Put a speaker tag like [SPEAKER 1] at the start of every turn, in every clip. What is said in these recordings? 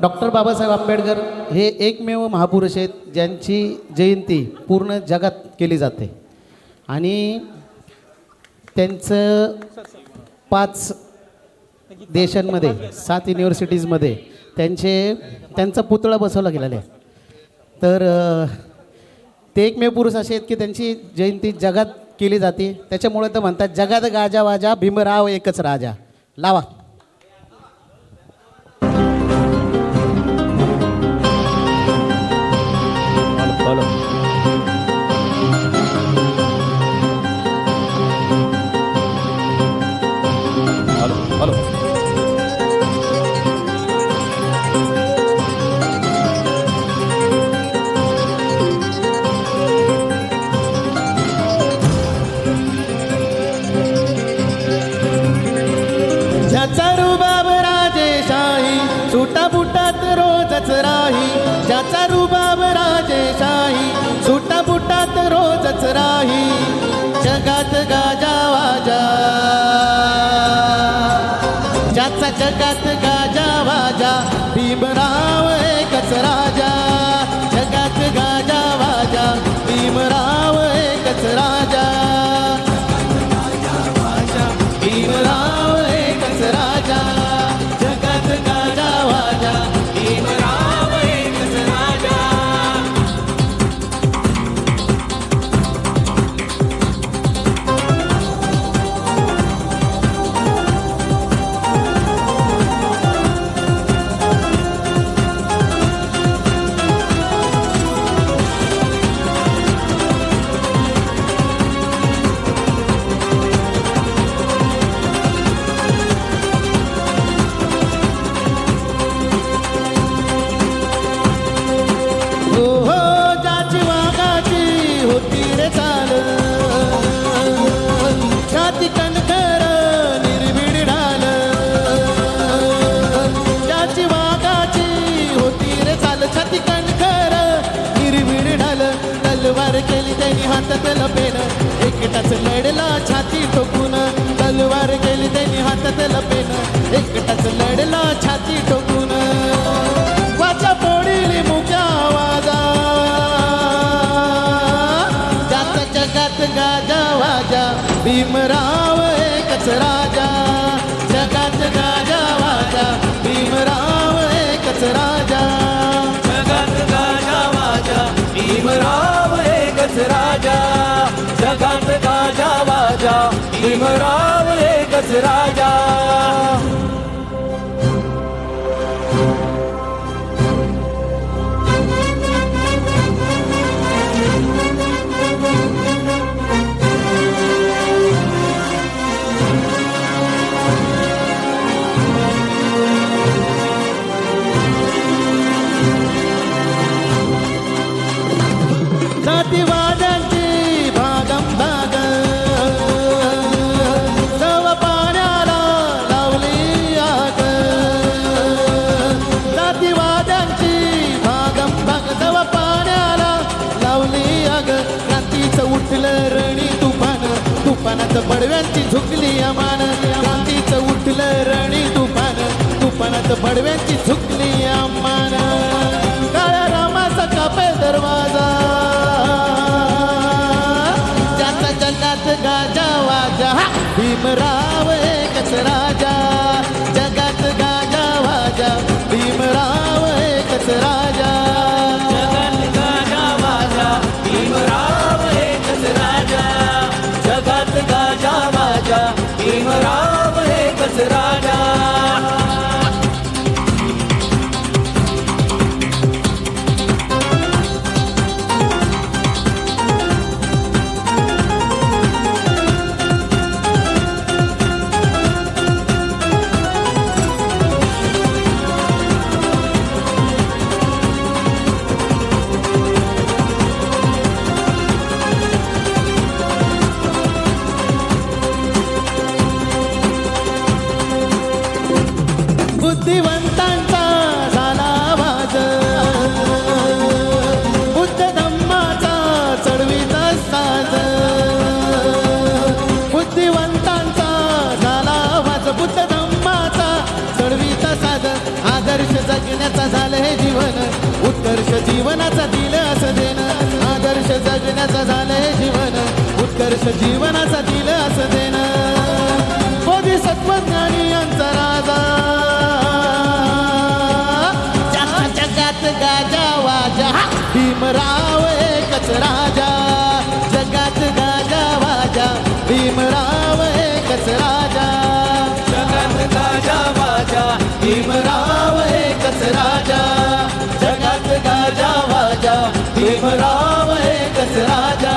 [SPEAKER 1] Doctor Babasaheb Ambedkar हे एकमेव महापुरुष आहेत ज्यांची जयंती पूर्ण जगात केली जाते. आणि त्यांचं पाच देशांमध्ये सात युनिव्हर्सिटीजमध्ये त्यांचे त्यांचा पुतळा बसवला गेलेला आहे. तर ते एकमेव पुरुष असे आहेत की त्यांची जयंती जगात केली जाते. त्याच्यामुळे तर म्हणतात जगात गाजा वाजा भीमराव एकच राजा. लावा. सारू बाब राजेशाही सुटा बुटात रोजच राही. ज्याचा रुबाब राजेशाही सुटा बुटात रोजच राही. जगात गाजा वाजा. ज्याचा जगात त्यांनी हातात लपेन एकटाच लढला छाती ठोकून तलवार केली त्यांनी हातात लपेन एकटाच लढला छाती ठोकून वाचा पोडीली मुक्या आवाजा जात जगात गाजा वाजा. भीमराव एकच राजा. भीमराव एकच तुफानात बडव्यांची झुकली अमान. क्रांतीचं उठलं रणी तुफान तुफानात बडव्यांची झुकली अमान.
[SPEAKER 2] जीवनाचा दिलं असं देणं आदर्श जगण्याचा झालं जीवन. उत्कर्ष जीवनाचा दिलं असं देणं. बोधिसत्व ज्ञानी यांचा राजा. जगात गाजा वाजा भीमराव एकच राजा. जगात गाजा वाजा भीमराव एकच राजा.
[SPEAKER 1] जगात गाजा वाजा भीमराव भीमराव एकच राजा?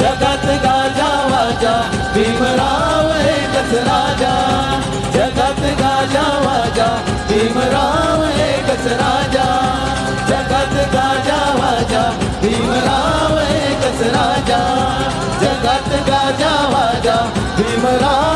[SPEAKER 1] जगात गाजा वाजा। भीमराव एकच राजा? जगात गाजा वाजा। भीमराव एकच राजा? जगात गाजा वाजा। भीमराव एकच राजा? जगात गाजा वाजा। भीमराव